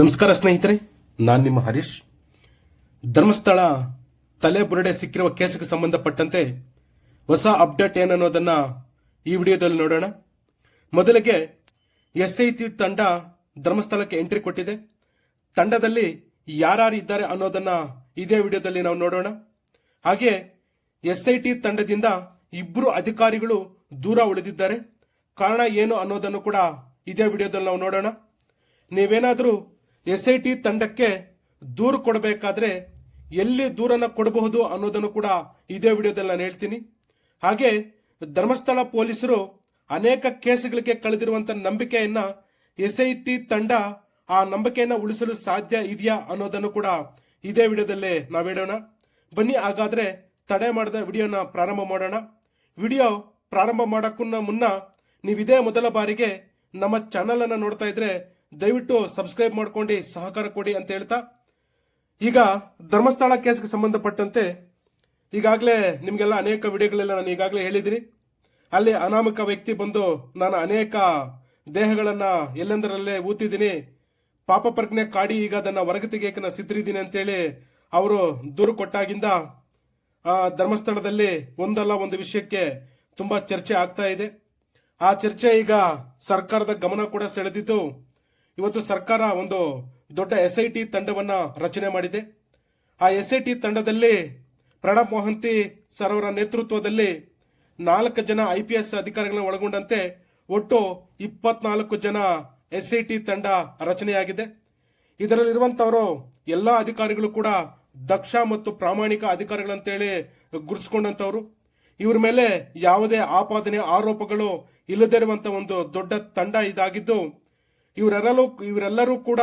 ನಮಸ್ಕಾರ ಸ್ನೇಹಿತರೆ, ನಾನು ನಿಮ್ಮ ಹರೀಶ್. ಧರ್ಮಸ್ಥಳ ತಲೆ ಬುರುಡೆ ಸಿಕ್ಕಿರುವ ಕೇಸಿಗೆ ಸಂಬಂಧಪಟ್ಟಂತೆ ಹೊಸ ಅಪ್ಡೇಟ್ ಏನನ್ನೋದನ್ನ ಈ ವಿಡಿಯೋದಲ್ಲಿ ನೋಡೋಣ. ಮೊದಲಿಗೆ ಎಸ್ ಐ ಟಿ ತಂಡ ಧರ್ಮಸ್ಥಳಕ್ಕೆ ಎಂಟ್ರಿ ಕೊಟ್ಟಿದೆ. ತಂಡದಲ್ಲಿ ಯಾರ್ಯಾರು ಇದ್ದಾರೆ ಅನ್ನೋದನ್ನ ಇದೇ ವಿಡಿಯೋದಲ್ಲಿ ನಾವು ನೋಡೋಣ. ಹಾಗೆ ಎಸ್ ಐ ಟಿ ತಂಡದಿಂದ ಇಬ್ಬರು ಅಧಿಕಾರಿಗಳು ದೂರ ಉಳಿದಿದ್ದಾರೆ. ಕಾರಣ ಏನು ಅನ್ನೋದನ್ನು ಕೂಡ ಇದೇ ವಿಡಿಯೋದಲ್ಲಿ ನಾವು ನೋಡೋಣ. ನೀವೇನಾದರೂ ಎಸ್ ಐ ಟಿ ತಂಡಕ್ಕೆ ದೂರು ಕೊಡಬೇಕಾದ್ರೆ ಎಲ್ಲಿ ದೂರನ್ನ ಕೊಡಬಹುದು ಅನ್ನೋದನ್ನು ಕೂಡ ಇದೇ ವಿಡಿಯೋದಲ್ಲಿ ನಾನು ಹೇಳ್ತೀನಿ. ಹಾಗೆ ಧರ್ಮಸ್ಥಳ ಪೊಲೀಸರು ಅನೇಕ ಕೇಸುಗಳಿಗೆ ಕಳೆದಿರುವಂತ ನಂಬಿಕೆಯನ್ನ ಎಸ್ಐಟಿ ತಂಡ ಆ ನಂಬಿಕೆಯನ್ನ ಉಳಿಸಲು ಸಾಧ್ಯ ಇದೆಯಾ ಅನ್ನೋದನ್ನು ಕೂಡ ಇದೇ ವಿಡಿಯೋದಲ್ಲೇ ಹೇಳೋಣ. ಬನ್ನಿ, ಹಾಗಾದ್ರೆ ತಡೆ ಮಾಡಿದ ವಿಡಿಯೋನ ಪ್ರಾರಂಭ ಮಾಡೋಣ. ವಿಡಿಯೋ ಪ್ರಾರಂಭ ಮಾಡೋಕ್ಕೂ ಮುನ್ನ ನೀವು ಇದೇ ಮೊದಲ ಬಾರಿಗೆ ನಮ್ಮ ಚಾನಲ್ ಅನ್ನ ನೋಡ್ತಾ ಇದ್ರೆ ದಯವಿಟ್ಟು ಸಬ್ಸ್ಕ್ರೈಬ್ ಮಾಡ್ಕೊಂಡು ಸಹಕಾರ ಕೊಡಿ ಅಂತ ಹೇಳ್ತಾ, ಈಗ ಧರ್ಮಸ್ಥಳ ಕೇಸ್ಗೆ ಸಂಬಂಧಪಟ್ಟಂತೆ ಈಗಾಗಲೇ ನಿಮಗೆಲ್ಲ ಅನೇಕ ವಿಡಿಯೋಗಳೆಲ್ಲ ನಾನು ಈಗಾಗಲೇ ಹೇಳಿದ್ದೀನಿ. ಅಲ್ಲಿ ಅನಾಮಿಕ ವ್ಯಕ್ತಿ ಬಂದು ನಾನು ಅನೇಕ ದೇಹಗಳನ್ನು ಎಲ್ಲೆಂದರಲ್ಲೇ ಊತಿದ್ದೀನಿ, ಪಾಪ ಪ್ರಜ್ಞೆ ಕಾಡಿ ಈಗ ಅದನ್ನ ಹೊರಗೆ ತೆಗೆಯಕ್ಕೆ ಸಿದ್ಧರಿದ್ದೀನಿ ಅಂತೇಳಿ ಅವರು ದೂರು ಕೊಟ್ಟಾಗಿಂದ ಧರ್ಮಸ್ಥಳದಲ್ಲಿ ಒಂದಲ್ಲ ಒಂದು ವಿಷಯಕ್ಕೆ ತುಂಬಾ ಚರ್ಚೆ ಆಗ್ತಾ ಇದೆ. ಆ ಚರ್ಚೆ ಈಗ ಸರ್ಕಾರದ ಗಮನ ಕೂಡ ಸೆಳೆದಿದ್ದು ಇವತ್ತು ಸರ್ಕಾರ ಒಂದು ದೊಡ್ಡ ಎಸ್ ಐ ಟಿ ತಂಡವನ್ನ ರಚನೆ ಮಾಡಿದೆ. ಆ ಎಸ್ ಐ ಟಿ ತಂಡದಲ್ಲಿ ಪ್ರಣಬ್ ಮೊಹಂತಿ ಸರ್ ಅವರ ನೇತೃತ್ವದಲ್ಲಿ ನಾಲ್ಕು ಜನ ಐ ಪಿ ಎಸ್ ಅಧಿಕಾರಿಗಳನ್ನ ಒಳಗೊಂಡಂತೆ ಒಟ್ಟು ಇಪ್ಪತ್ನಾಲ್ಕು ಜನ ಎಸ್ ಐ ಟಿ ತಂಡ ರಚನೆಯಾಗಿದೆ. ಇದರಲ್ಲಿರುವಂತವರು ಎಲ್ಲಾ ಅಧಿಕಾರಿಗಳು ಕೂಡ ದಕ್ಷ ಮತ್ತು ಪ್ರಾಮಾಣಿಕ ಅಧಿಕಾರಿಗಳಂತೇಳಿ ಗುರುತಿಸಿಕೊಂಡಂತವರು ಇವ್ರ ಮೇಲೆ ಯಾವುದೇ ಆಪಾದನೆ, ಆರೋಪಗಳು ಇಲ್ಲದೇ ಇರುವಂಥ ಒಂದು ದೊಡ್ಡ ತಂಡ ಇದಾಗಿದ್ದು ಇವರೆಲ್ಲರೂ ಇವರೆಲ್ಲರೂ ಕೂಡ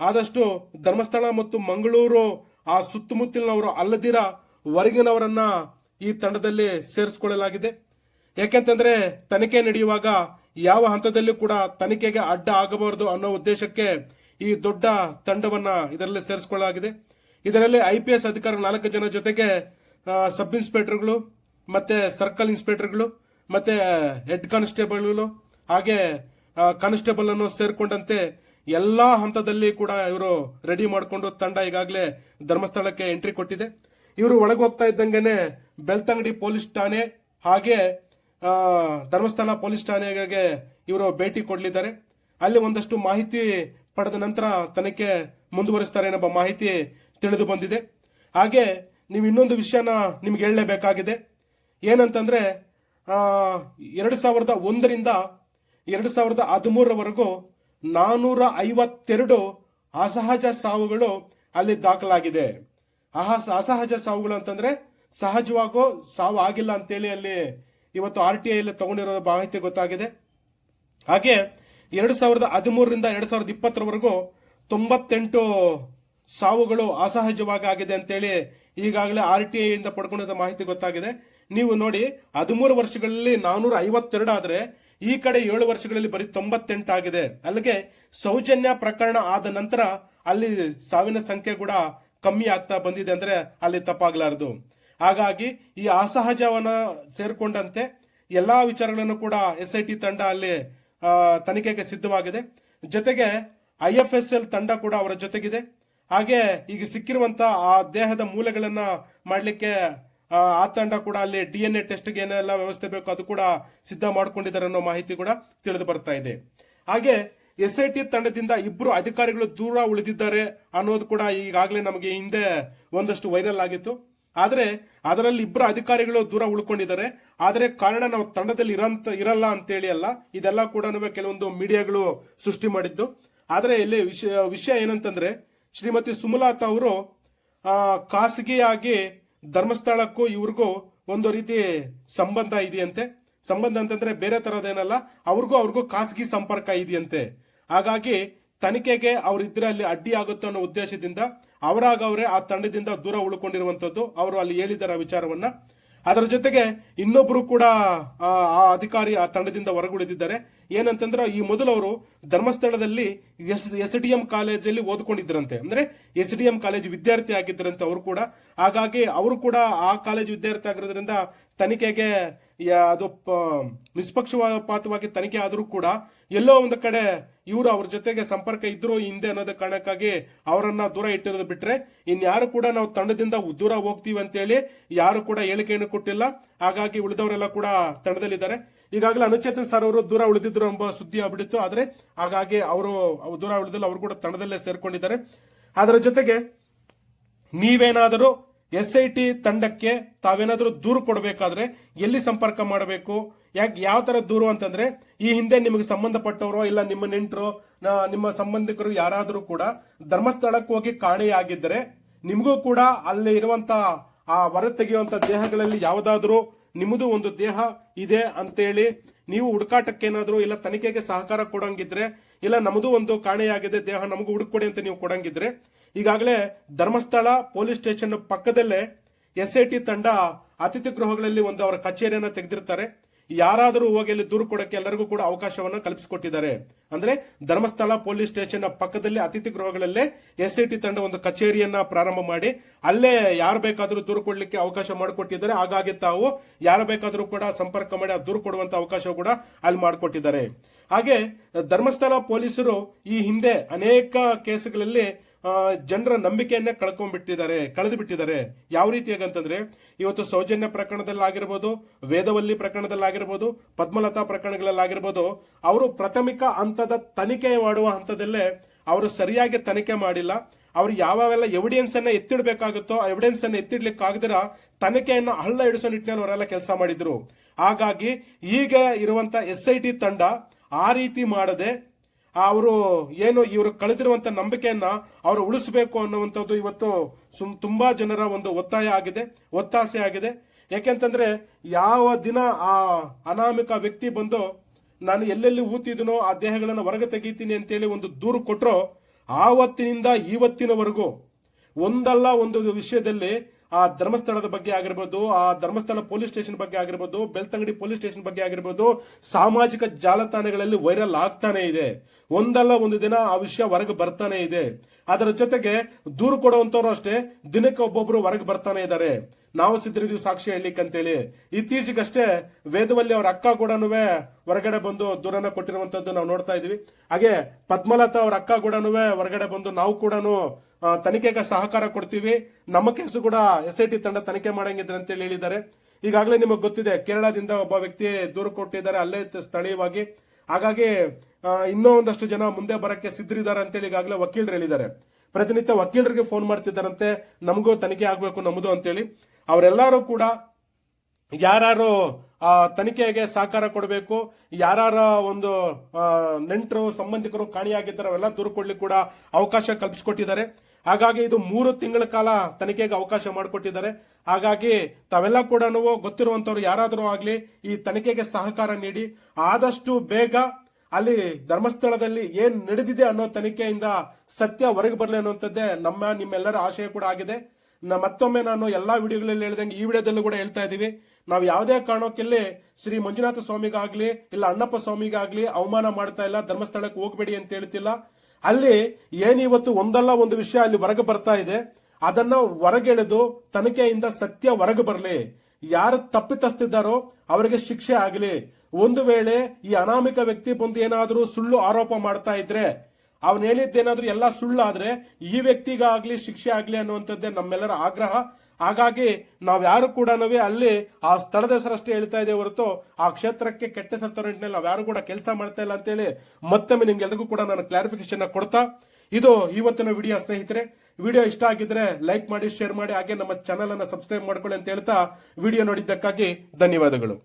ಆದಷ್ಟು ಧರ್ಮಸ್ಥಳ ಮತ್ತು ಮಂಗಳೂರು, ಆ ಸುತ್ತಮುತ್ತಲಿನವರು ಅಲ್ಲದಿರ ಹೊರಗಿನವರನ್ನ ಈ ತಂಡದಲ್ಲಿ ಸೇರಿಸಿಕೊಳ್ಳಲಾಗಿದೆ. ಯಾಕೆಂತಂದ್ರೆ ತನಿಖೆ ನಡೆಯುವಾಗ ಯಾವ ಹಂತದಲ್ಲಿ ಕೂಡ ತನಿಖೆಗೆ ಅಡ್ಡ ಆಗಬಾರದು ಅನ್ನೋ ಉದ್ದೇಶಕ್ಕೆ ಈ ದೊಡ್ಡ ತಂಡವನ್ನ ಇದರಲ್ಲಿ ಸೇರಿಸಿಕೊಳ್ಳಲಾಗಿದೆ. ಇದರಲ್ಲಿ ಐ ಪಿ ಎಸ್ ಅಧಿಕಾರಿ ನಾಲ್ಕು ಜನ ಜೊತೆಗೆ ಸಬ್ ಇನ್ಸ್ಪೆಕ್ಟರ್ಗಳು ಮತ್ತೆ ಸರ್ಕಲ್ ಇನ್ಸ್ಪೆಕ್ಟರ್ಗಳು ಮತ್ತೆ ಹೆಡ್ ಕಾನ್ಸ್ಟೇಬಲ್ಗಳು ಹಾಗೆ ಕಾನ್ಸ್ಟೇಬಲ್ ಅನ್ನು ಸೇರ್ಕೊಂಡಂತೆ ಎಲ್ಲಾ ಹಂತದಲ್ಲಿ ಕೂಡ ಇವರು ರೆಡಿ ಮಾಡಿಕೊಂಡು ತಂಡ ಈಗಾಗಲೇ ಧರ್ಮಸ್ಥಳಕ್ಕೆ ಎಂಟ್ರಿ ಕೊಟ್ಟಿದೆ. ಇವರು ಒಳಗೆ ಹೋಗ್ತಾ ಇದ್ದಂಗೆನೆ ಬೆಳ್ತಂಗಡಿ ಪೊಲೀಸ್ ಠಾಣೆ ಹಾಗೆ ಧರ್ಮಸ್ಥಳ ಪೊಲೀಸ್ ಠಾಣೆಗೆ ಇವರು ಭೇಟಿ ಕೊಡಲಿದ್ದಾರೆ. ಅಲ್ಲಿ ಒಂದಷ್ಟು ಮಾಹಿತಿ ಪಡೆದ ನಂತರ ತನಿಖೆ ಮುಂದುವರಿಸ್ತಾರೆ ಎನ್ನುವ ಮಾಹಿತಿ ತಿಳಿದು ಬಂದಿದೆ. ಹಾಗೆ ನೀವು ಇನ್ನೊಂದು ವಿಷಯನ ನಿಮ್ಗೆ ಹೇಳಲೇಬೇಕಾಗಿದೆ. ಏನಂತಂದ್ರೆ ಎರಡು ಸಾವಿರದ ಒಂದರಿಂದ ಎರಡು ಸಾವಿರದ ಹದಿಮೂರರವರೆಗೂ ನಾನೂರ ಐವತ್ತೆರಡು ಅಸಹಜ ಸಾವುಗಳು ಅಲ್ಲಿ ದಾಖಲಾಗಿದೆ. ಅಸಹಜ ಸಾವುಗಳು ಅಂತಂದ್ರೆ ಸಹಜವಾಗೋ ಸಾವು ಆಗಿಲ್ಲ ಅಂತೇಳಿ ಅಲ್ಲಿ ಇವತ್ತು ಆರ್ ಟಿ ಐ ತಗೊಂಡಿರೋ ಮಾಹಿತಿ ಗೊತ್ತಾಗಿದೆ. ಹಾಗೆ ಎರಡು ಸಾವಿರದ ಹದಿಮೂರರಿಂದ ಎರಡು ಸಾವಿರದ ಇಪ್ಪತ್ತರವರೆಗೂ ತೊಂಬತ್ತೆಂಟು ಸಾವುಗಳು ಅಸಹಜವಾಗಿ ಆಗಿದೆ ಅಂತೇಳಿ ಈಗಾಗಲೇ ಆರ್ ಟಿ ಐಯಿಂದ ಇಂದ ಪಡ್ಕೊಂಡಿದ್ದ ಮಾಹಿತಿ ಗೊತ್ತಾಗಿದೆ. ನೀವು ನೋಡಿ, ಹದಿಮೂರು ವರ್ಷಗಳಲ್ಲಿ ನಾನೂರ ಐವತ್ತೆರಡು ಆದ್ರೆ ಈ ಕಡೆ ಏಳು ವರ್ಷಗಳಲ್ಲಿ ಬರೀ ತೊಂಬತ್ತೆಂಟು ಆಗಿದೆ ಅಲ್ಲಿಗೆ ಸೌಜನ್ಯ ಪ್ರಕರಣ ಆದ ನಂತರ ಅಲ್ಲಿ ಸಾವಿನ ಸಂಖ್ಯೆ ಕೂಡ ಕಮ್ಮಿ ಆಗ್ತಾ ಬಂದಿದೆ ಅಂದ್ರೆ ಅಲ್ಲಿ ತಪ್ಪಾಗ್ಲಾರದು. ಹಾಗಾಗಿ ಈ ಅಸಹಜವನ್ನ ಸೇರ್ಕೊಂಡಂತೆ ಎಲ್ಲಾ ವಿಚಾರಗಳನ್ನು ಕೂಡ ಎಸ್ ಐ ಟಿ ತಂಡ ಅಲ್ಲಿ ತನಿಖೆಗೆ ಸಿದ್ಧವಾಗಿದೆ. ಜೊತೆಗೆ ಐ ಎಫ್ ಎಸ್ ಎಲ್ ತಂಡ ಕೂಡ ಅವರ ಜೊತೆಗಿದೆ. ಹಾಗೆ ಈಗ ಸಿಕ್ಕಿರುವಂತ ಆ ದೇಹದ ಮೂಲೆಗಳನ್ನ ಮಾಡ್ಲಿಕ್ಕೆ ಆ, ತಂಡ ಕೂಡ ಅಲ್ಲಿ ಡಿ ಎನ್ ಎ ಟೆಸ್ಟ್ಗೆ ಏನೆಲ್ಲ ವ್ಯವಸ್ಥೆ ಬೇಕು ಅದು ಕೂಡ ಸಿದ್ಧ ಮಾಡಿಕೊಂಡಿದ್ದಾರೆ ಅನ್ನೋ ಮಾಹಿತಿ ಕೂಡ ತಿಳಿದು ಬರ್ತಾ ಇದೆ. ಹಾಗೆ ಎಸ್ ಐ ಟಿ ತಂಡದಿಂದ ಇಬ್ಬರು ಅಧಿಕಾರಿಗಳು ದೂರ ಉಳಿದಿದ್ದಾರೆ ಅನ್ನೋದು ಕೂಡ ಈಗಾಗಲೇ ನಮಗೆ ಹಿಂದೆ ಒಂದಷ್ಟು ವೈರಲ್ ಆಗಿತ್ತು. ಆದರೆ ಅದರಲ್ಲಿ ಇಬ್ಬರು ಅಧಿಕಾರಿಗಳು ದೂರ ಉಳ್ಕೊಂಡಿದ್ದಾರೆ. ಆದರೆ ಕಾರಣ ನಾವು ತಂಡದಲ್ಲಿ ಇರಂತ ಇರಲ್ಲ ಅಂತೇಳಿ ಅಲ್ಲ. ಇದೆಲ್ಲ ಕೂಡ ಕೆಲವೊಂದು ಮೀಡಿಯಾಗಳು ಸೃಷ್ಟಿ ಮಾಡಿದ್ದು. ಆದರೆ ಇಲ್ಲಿ ವಿಷಯ ವಿಷಯ ಏನಂತಂದ್ರೆ ಶ್ರೀಮತಿ ಸುಮಲತಾ ಅವರು ಖಾಸಗಿಯಾಗಿ ಧರ್ಮಸ್ಥಳಕ್ಕೂ ಇವ್ರಿಗೂ ಒಂದು ರೀತಿ ಸಂಬಂಧ ಇದೆಯಂತೆ. ಸಂಬಂಧ ಅಂತಂದ್ರೆ ಬೇರೆ ತರದೇನಲ್ಲ, ಅವ್ರಿಗೂ ಅವ್ರಿಗೂ ಖಾಸಗಿ ಸಂಪರ್ಕ ಇದೆಯಂತೆ. ಹಾಗಾಗಿ ತನಿಖೆಗೆ ಅವರಿದ್ರೆ ಅಲ್ಲಿ ಅಡ್ಡಿ ಆಗುತ್ತೆ ಅನ್ನೋ ಉದ್ದೇಶದಿಂದ ಅವರಾಗ ಅವರೇ ಆ ತಂಡದಿಂದ ದೂರ ಉಳ್ಕೊಂಡಿರುವಂತದ್ದು ಅವರು ಅಲ್ಲಿ ಹೇಳಿದ್ದಾರೆ ವಿಚಾರವನ್ನ. ಅದರ ಜೊತೆಗೆ ಇನ್ನೊಬ್ರು ಕೂಡ ಆ ಅಧಿಕಾರಿ ಆ ತಂಡದಿಂದ ಹೊರಗುಳಿದಿದ್ದಾರೆ. ಏನಂತಂದ್ರೆ ಈ ಮೊದಲು ಅವರು ಧರ್ಮಸ್ಥಳದಲ್ಲಿ ಎಸ್ ಡಿ ಎಂ ಕಾಲೇಜಲ್ಲಿ ಓದ್ಕೊಂಡಿದ್ರಂತೆ ಅಂದ್ರೆ ಎಸ್ ಡಿ ಎಂ ಕಾಲೇಜ್ ವಿದ್ಯಾರ್ಥಿ ಆಗಿದ್ದರಂತೆ ಅವರು ಕೂಡ. ಹಾಗಾಗಿ ಅವರು ಕೂಡ ಆ ಕಾಲೇಜ್ ವಿದ್ಯಾರ್ಥಿ ಆಗಿರೋದ್ರಿಂದ ತನಿಖೆಗೆ ಅದು ನಿಷ್ಪಕ್ಷಪಾತವಾಗಿ ತನಿಖೆ ಆದರೂ ಕೂಡ ಎಲ್ಲೋ ಒಂದು ಕಡೆ ಇವರು ಅವ್ರ ಜೊತೆಗೆ ಸಂಪರ್ಕ ಇದ್ರು ಹಿಂದೆ ಅನ್ನೋದ ಕಾರಣಕ್ಕಾಗಿ ಅವರನ್ನ ದೂರ ಇಟ್ಟಿರೋದು ಬಿಟ್ರೆ ಇನ್ಯಾರು ಕೂಡ ನಾವು ತಂಡದಿಂದ ದೂರ ಹೋಗ್ತೀವಿ ಅಂತೇಳಿ ಯಾರು ಕೂಡ ಹೇಳಿಕೆಯನ್ನು ಕೊಟ್ಟಿಲ್ಲ. ಹಾಗಾಗಿ ಉಳಿದವರೆಲ್ಲ ಕೂಡ ತಂಡದಲ್ಲಿದ್ದಾರೆ. ಈಗಾಗಲೇ ಅನುಚೇತನ್ ಸರ್ ಅವರು ದೂರ ಉಳಿದಿದ್ರು ಎಂಬ ಸುದ್ದಿ ಆಗ್ಬಿಡಿತ್ತು ಆದ್ರೆ ಹಾಗಾಗಿ ಅವರು ದೂರ ಉಳಿದಲ್ಲ, ಅವರು ಕೂಡ ತಂಡದಲ್ಲೇ ಸೇರ್ಕೊಂಡಿದ್ದಾರೆ. ಅದರ ಜೊತೆಗೆ ನೀವೇನಾದರೂ ಎಸ್ ಐ ಟಿ ತಂಡಕ್ಕೆ ತಾವೇನಾದರೂ ದೂರು ಕೊಡಬೇಕಾದ್ರೆ ಎಲ್ಲಿ ಸಂಪರ್ಕ ಮಾಡಬೇಕು? ಯಾಕೆ, ಯಾವ ತರ ದೂರು ಅಂತಂದ್ರೆ ಈ ಹಿಂದೆ ನಿಮಗೆ ಸಂಬಂಧಪಟ್ಟವರು ಇಲ್ಲ ನಿಮ್ಮ ನೆಂಟರು ನಿಮ್ಮ ಸಂಬಂಧಿಕರು ಯಾರಾದರೂ ಕೂಡ ಧರ್ಮಸ್ಥಳಕ್ಕೆ ಹೋಗಿ ಕಾಣೆಯಾಗಿದ್ದರೆ ನಿಮಗೂ ಕೂಡ ಅಲ್ಲಿ ಇರುವಂತ ಆ ಹೊರ ತೆಗೆಯುವಂತ ದೇಹಗಳಲ್ಲಿ ಯಾವುದಾದ್ರೂ ನಿಮ್ಮದು ಒಂದು ದೇಹ ಇದೆ ಅಂತೇಳಿ ನೀವು ಹುಡುಕಾಟಕ್ಕೆ ಏನಾದ್ರು ಇಲ್ಲ ತನಿಖೆಗೆ ಸಹಕಾರ ಕೊಡಂಗಿದ್ರೆ, ಇಲ್ಲ ನಮ್ಮದು ಒಂದು ಕಾಣೆಯಾಗಿದೆ, ದೇಹ ನಮಗೂ ಹುಡುಕೊಡಿ ಅಂತ ನೀವು ಕೊಡಂಗಿದ್ರೆ, ಈಗಾಗಲೇ ಧರ್ಮಸ್ಥಳ ಪೊಲೀಸ್ ಸ್ಟೇಷನ್ ಪಕ್ಕದಲ್ಲೇ ಎಸ್ ಐ ಟಿ ತಂಡ ಅತಿಥಿ ಗೃಹಗಳಲ್ಲಿ ಒಂದು ಅವರ ಕಚೇರಿಯನ್ನ ತೆಗೆದಿರ್ತಾರೆ. ಯಾರಾದರೂ ಹೋಗಿ ಅಲ್ಲಿ ದೂರು ಕೊಡಕ್ಕೆ ಎಲ್ಲರಿಗೂ ಕೂಡ ಅವಕಾಶವನ್ನ ಕಲ್ಪಿಸಿಕೊಟ್ಟಿದ್ದಾರೆ. ಅಂದ್ರೆ ಧರ್ಮಸ್ಥಳ ಪೊಲೀಸ್ ಸ್ಟೇಷನ್ ಪಕ್ಕದಲ್ಲಿ ಅತಿಥಿ ಗೃಹಗಳಲ್ಲೇ ಎಸ್ ಟಿ ತಂಡ ಒಂದು ಕಚೇರಿಯನ್ನ ಪ್ರಾರಂಭ ಮಾಡಿ, ಅಲ್ಲೇ ಯಾರು ಬೇಕಾದರೂ ದೂರು ಕೊಡಲಿಕ್ಕೆ ಅವಕಾಶ ಮಾಡಿಕೊಟ್ಟಿದ್ದಾರೆ. ಹಾಗಾಗಿ ತಾವು ಯಾರು ಬೇಕಾದರೂ ಕೂಡ ಸಂಪರ್ಕ ಮಾಡಿ ದೂರು ಕೊಡುವಂತ ಅವಕಾಶ ಕೂಡ ಅಲ್ಲಿ ಮಾಡಿಕೊಟ್ಟಿದ್ದಾರೆ. ಹಾಗೆ ಧರ್ಮಸ್ಥಳ ಪೊಲೀಸರು ಈ ಹಿಂದೆ ಅನೇಕ ಕೇಸುಗಳಲ್ಲಿ ಜನರ ನಂಬಿಕೆಯನ್ನೇ ಕಳ್ಕೊಂಡ್ಬಿಟ್ಟಿದ್ದಾರೆ ಕಳೆದು ಬಿಟ್ಟಿದ್ದಾರೆ ಯಾವ ರೀತಿಯಾಗಿ ಅಂತಂದ್ರೆ ಇವತ್ತು ಸೌಜನ್ಯ ಪ್ರಕರಣದಲ್ಲಾಗಿರ್ಬೋದು, ವೇದವಲ್ಲಿ ಪ್ರಕರಣದಲ್ಲಾಗಿರ್ಬೋದು, ಪದ್ಮಲತಾ ಪ್ರಕರಣಗಳಲ್ಲಾಗಿರ್ಬೋದು, ಅವರು ಪ್ರಾಥಮಿಕ ಹಂತದ ತನಿಖೆ ಮಾಡುವ ಹಂತದಲ್ಲೇ ಅವರು ಸರಿಯಾಗಿ ತನಿಖೆ ಮಾಡಿಲ್ಲ. ಅವ್ರು ಯಾವಾಗೆಲ್ಲ ಎವಿಡೆನ್ಸ್ ಅನ್ನ ಎತ್ತಿಡ್ಬೇಕಾಗುತ್ತೋ, ಆ ಎವಿಡೆನ್ಸ್ ಅನ್ನ ಎತ್ತಿಡ್ಲಿಕ್ಕೆ ಆಗದಿರ ತನಿಖೆಯನ್ನು ಹಳ್ಳ ಹಿಡಿಸೋ ನಿಟ್ಟಿನಲ್ಲಿ ಅವರೆಲ್ಲ ಕೆಲಸ ಮಾಡಿದ್ರು. ಹಾಗಾಗಿ, ಈಗ ಇರುವಂತ ಎಸ್ ಐ ಟಿ ತಂಡ ಆ ರೀತಿ ಮಾಡದೆ ಅವರು ಏನು ಇವರು ಕಳೆದಿರುವಂತ ನಂಬಿಕೆಯನ್ನ ಅವರು ಉಳಿಸಬೇಕು ಅನ್ನುವಂಥದ್ದು ಇವತ್ತು ಸುಮ್ ತುಂಬಾ ಜನರ ಒಂದು ಒತ್ತಾಯ ಆಗಿದೆ, ಒತ್ತಾಸೆ ಆಗಿದೆ. ಯಾಕೆಂತಂದ್ರೆ ಯಾವ ದಿನ ಆ ಅನಾಮಿಕ ವ್ಯಕ್ತಿ ಬಂದು, ನಾನು ಎಲ್ಲೆಲ್ಲಿ ಊತಿದನೋ, ಆ ದೇಹಗಳನ್ನು ಹೊರಗೆ ತೆಗಿತೀನಿ ಅಂತೇಳಿ ಒಂದು ದೂರು ಕೊಟ್ಟರು ಆವತ್ತಿನಿಂದ ಇವತ್ತಿನವರೆಗೂ ಒಂದಲ್ಲ ಒಂದು ವಿಷಯದಲ್ಲಿ ಆ ಧರ್ಮಸ್ಥಳದ ಬಗ್ಗೆ ಆಗಿರ್ಬೋದು, ಆ ಧರ್ಮಸ್ಥಳ ಪೊಲೀಸ್ ಸ್ಟೇಷನ್ ಬಗ್ಗೆ ಆಗಿರ್ಬೋದು, ಬೆಳ್ತಂಗಡಿ ಪೊಲೀಸ್ ಸ್ಟೇಷನ್ ಬಗ್ಗೆ ಆಗಿರ್ಬೋದು, ಸಾಮಾಜಿಕ ಜಾಲತಾಣಗಳಲ್ಲಿ ವೈರಲ್ ಆಗ್ತಾನೆ ಇದೆ. ಒಂದಲ್ಲ ಒಂದು ದಿನ ಆ ವಿಷಯ ಹೊರಗೆ ಬರ್ತಾನೆ ಇದೆ. ಅದರ ಜೊತೆಗೆ ದೂರು ಕೊಡುವಂತವ್ರು ಅಷ್ಟೇ, ದಿನಕ್ಕೆ ಒಬ್ಬೊಬ್ರು ಹೊರಗೆ ಬರ್ತಾನೆ ಇದ್ದಾರೆ. ನಾವು ಸಿದ್ಧರಿದ್ದೀವಿ ಸಾಕ್ಷಿ ಹೇಳಲಿಕ್ಕೆ ಅಂತೇಳಿ. ಇತ್ತೀಚೆಗಷ್ಟೇ ವೇದವಲ್ಲಿ ಅವರ ಅಕ್ಕ ಕೂಡ ಹೊರಗಡೆ ಬಂದು ದೂರನ ಕೊಟ್ಟಿರುವಂತದ್ದು ನಾವು ನೋಡ್ತಾ ಇದೀವಿ ಹಾಗೆ ಪದ್ಮಲತಾ ಅವರ ಅಕ್ಕ ಕೂಡ ಹೊರಗಡೆ ಬಂದು ನಾವು ಕೂಡ ತನಿಖೆಗೆ ಸಹಕಾರ ಕೊಡ್ತೀವಿ. ನಮ್ಮ ಕೇಸು ಕೂಡ ಎಸ್ ಐ ಟಿ ತಂಡ ತನಿಖೆ ಮಾಡಂಗಿದ್ರೆ ಅಂತೇಳಿ ಹೇಳಿದ್ದಾರೆ. ಈಗಾಗಲೇ ನಿಮಗೆ ಗೊತ್ತಿದೆ, ಕೇರಳದಿಂದ ಒಬ್ಬ ವ್ಯಕ್ತಿ ದೂರು ಕೊಟ್ಟಿದ್ದಾರೆ, ಅಲ್ಲೇ ಸ್ಥಳೀಯವಾಗಿ. ಹಾಗಾಗಿ ಇನ್ನೂ ಒಂದಷ್ಟು ಜನ ಮುಂದೆ ಬರಕ್ಕೆ ಸಿದ್ಧರಿದ್ದಾರೆ ಅಂತೇಳಿ ಈಗಾಗಲೇ ವಕೀಲರು ಹೇಳಿದ್ದಾರೆ. ಪ್ರತಿನಿತ್ಯ ವಕೀಲರಿಗೆ ಫೋನ್ ಮಾಡ್ತಿದ್ದಾರಂತೆ, ನಮಗೂ ತನಿಖೆ ಆಗಬೇಕು ನಮ್ಮದು ಅಂತೇಳಿ. ಅವರೆಲ್ಲರೂ ಕೂಡ ಯಾರು ಆ, ತನಿಖೆಗೆ ಸಹಕಾರ ಕೊಡಬೇಕು ಯಾರ ಒಂದು ನೆಂಟರು, ಸಂಬಂಧಿಕರು ಕಾಣಿಯಾಗಿದ್ದಾರೆ, ಅವೆಲ್ಲ ದೂರು ಕೊಡ್ಲಿಕ್ಕೆ ಕೂಡ ಅವಕಾಶ ಕಲ್ಪಿಸಿಕೊಟ್ಟಿದ್ದಾರೆ. ಹಾಗಾಗಿ ಇದು ಮೂರು ತಿಂಗಳ ಕಾಲ ತನಿಖೆಗೆ ಅವಕಾಶ ಮಾಡಿಕೊಟ್ಟಿದ್ದಾರೆ. ಹಾಗಾಗಿ ತಾವೆಲ್ಲ ಕೂಡ ಗೊತ್ತಿರುವಂತವ್ರು ಯಾರಾದರೂ ಆಗಲಿ ಈ ತನಿಖೆಗೆ ಸಹಕಾರ ನೀಡಿ, ಆದಷ್ಟು ಬೇಗ ಅಲ್ಲಿ ಧರ್ಮಸ್ಥಳದಲ್ಲಿ ಏನ್ ನಡೆದಿದೆ ಅನ್ನೋ ತನಿಖೆಯಿಂದ ಸತ್ಯ ಹೊರಗೆ ಬರಲಿ ಅನ್ನುವಂಥದ್ದೇ ನಮ್ಮ, ನಿಮ್ಮೆಲ್ಲರ ಆಶಯ ಕೂಡ ಆಗಿದೆ. ಮತ್ತೊಮ್ಮೆ ನಾನು ಎಲ್ಲಾ ವಿಡಿಯೋಗಳಲ್ಲಿ ಹೇಳ್ದಂಗೆ ಈ ವಿಡಿಯೋದಲ್ಲೂ ಕೂಡ ಹೇಳ್ತಾ ಇದ್ದೀವಿ. ನಾವು ಯಾವುದೇ ಕಾರಣಕ್ಕೆಲ್ಲೇ ಶ್ರೀ ಮಂಜುನಾಥ ಸ್ವಾಮಿಗಾಗ್ಲಿ, ಇಲ್ಲ ಅಣ್ಣಪ್ಪ ಸ್ವಾಮಿಗಾಗ್ಲಿ ಅವಮಾನ ಮಾಡ್ತಾ ಇಲ್ಲ, ಧರ್ಮಸ್ಥಳಕ್ಕೆ ಹೋಗ್ಬೇಡಿ ಅಂತ ಹೇಳ್ತಿಲ್ಲ. ಅಲ್ಲಿ ಏನಿವತ್ತು ಒಂದಲ್ಲ ಒಂದು ವಿಷಯ ಅಲ್ಲಿ ಹೊರಗೆ ಬರ್ತಾ ಇದೆ. ಅದನ್ನ ಹೊರಗೆಳೆದು ತನಿಖೆಯಿಂದ ಸತ್ಯ ಹೊರಗೆ ಬರಲಿ. ಯಾರು ತಪ್ಪಿತಸ್ತಿದ್ದಾರೋ ಅವರಿಗೆ ಶಿಕ್ಷೆ ಆಗಲಿ. ಒಂದು ವೇಳೆ ಈ ಅನಾಮಿಕ ವ್ಯಕ್ತಿ ಬಂದು ಏನಾದರೂ ಸುಳ್ಳು ಆರೋಪ ಮಾಡ್ತಾ ಇದ್ರೆ ಅವನ್ ಹೇಳಿದ್ದೇನಾದ್ರೂ ಎಲ್ಲ ಸುಳ್ಳಾದ್ರೆ ಈ ವ್ಯಕ್ತಿಗಾಗ್ಲಿ, ಶಿಕ್ಷೆ ಆಗ್ಲಿ ಅನ್ನುವಂಥದ್ದೇ ನಮ್ಮೆಲ್ಲರ ಆಗ್ರಹ. ಹಾಗಾಗಿ ನಾವು ಯಾರು ಕೂಡ ಅಲ್ಲಿ ಆ ಸ್ಥಳದ ಹೆಸರಷ್ಟೇ ಹೇಳ್ತಾ ಇದ್ದೇವೆ ಹೊರತು ಆ ಕ್ಷೇತ್ರಕ್ಕೆ ಕೆಟ್ಟ ಹೆಸರು ನಿಟ್ಟಿನಲ್ಲಿ ನಾವ್ ಯಾರು ಕೂಡ ಕೆಲಸ ಮಾಡ್ತಾ ಇಲ್ಲ ಅಂತೇಳಿ ಮತ್ತೊಮ್ಮೆ ನಿಮ್ಗೆಲ್ರಿಗೂ ಕೂಡ ನಾನು ಕ್ಲಾರಿಫಿಕೇಶನ್ ಕೊಡ್ತಾ. ಇದು ಇವತ್ತಿನ ವಿಡಿಯೋ ಸ್ನೇಹಿತರೆ. ವಿಡಿಯೋ ಇಷ್ಟ ಆಗಿದ್ರೆ ಲೈಕ್ ಮಾಡಿ ಶೇರ್ ಮಾಡಿ, ಹಾಗೆ ನಮ್ಮ ಚಾನಲ್ ಅನ್ನ ಸಬ್ಸ್ಕ್ರೈಬ್ ಮಾಡ್ಕೊಳ್ಳಿ ಅಂತ ಹೇಳ್ತಾ ವಿಡಿಯೋ ನೋಡಿದ್ದಕ್ಕಾಗಿ ಧನ್ಯವಾದಗಳು.